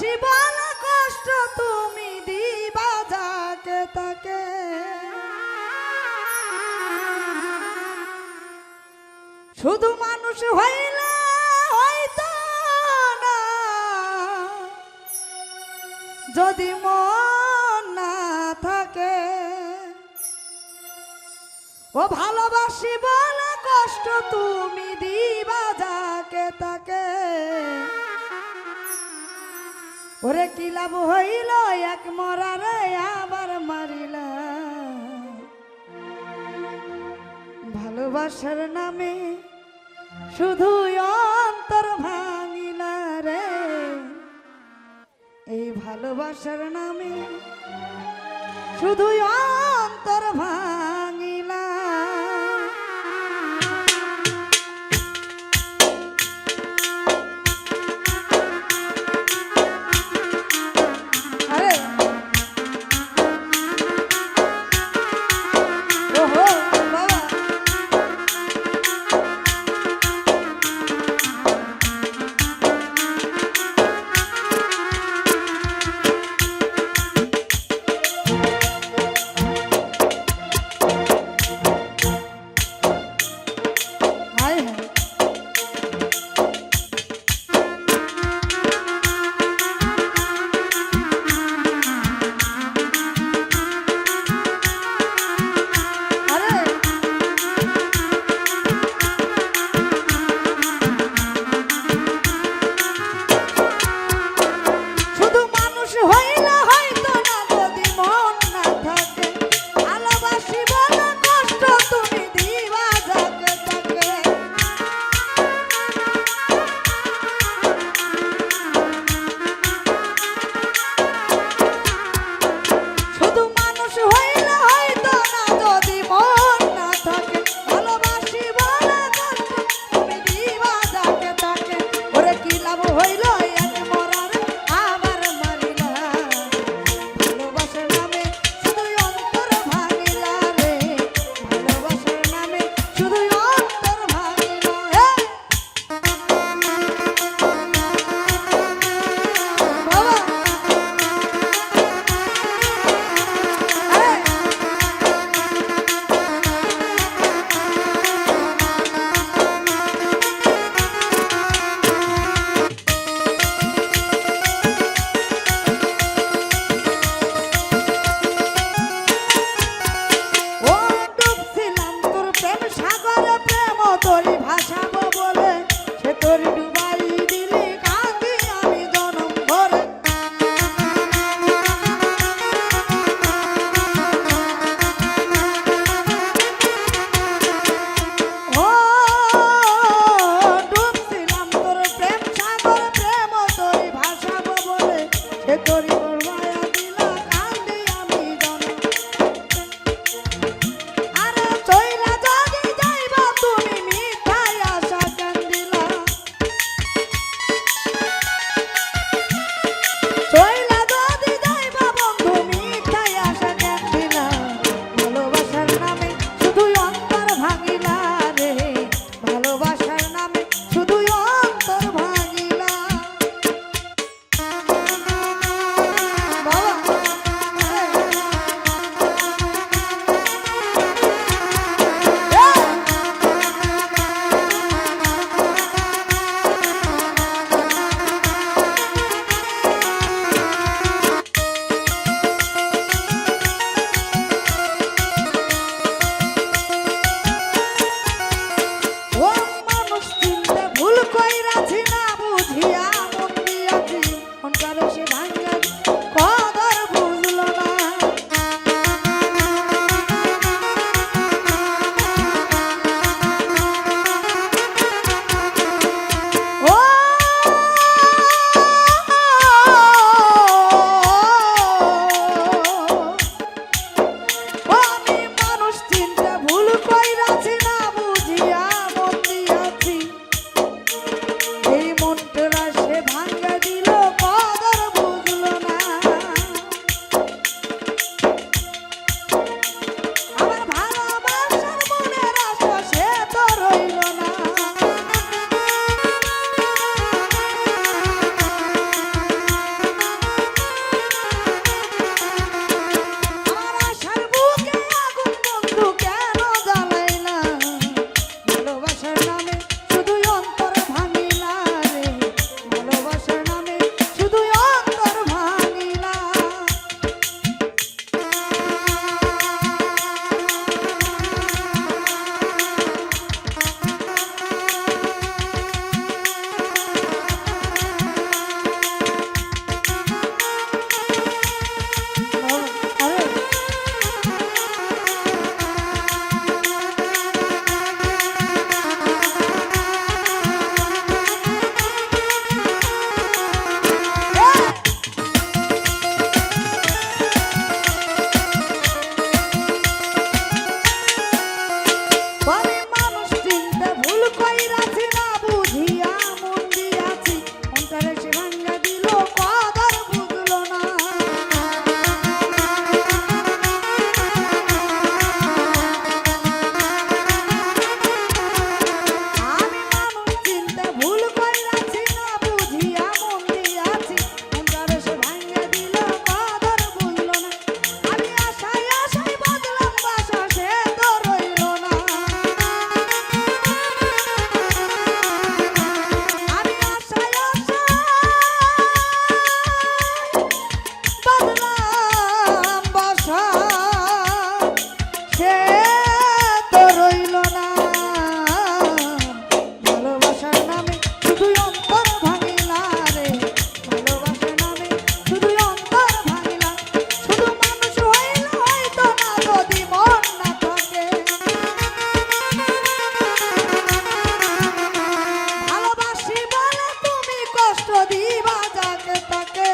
বলা কষ্ট তুমি দিবা, যাকে তাকে। শুধু মানুষ হইলে হয়তো না। যদি মন না থাকে, ও ভালোবাসি বলে কষ্ট তুমি দিবা, যাকে ওরে কি লাভ হইল? এক মরারে আবার মারিলা। ভালোবাসার নামে শুধু অন্তর ভাঙিলা রে। এই ভালোবাসার নামে শুধু অন্তর ভাঙ Thank you. বাজান তাকে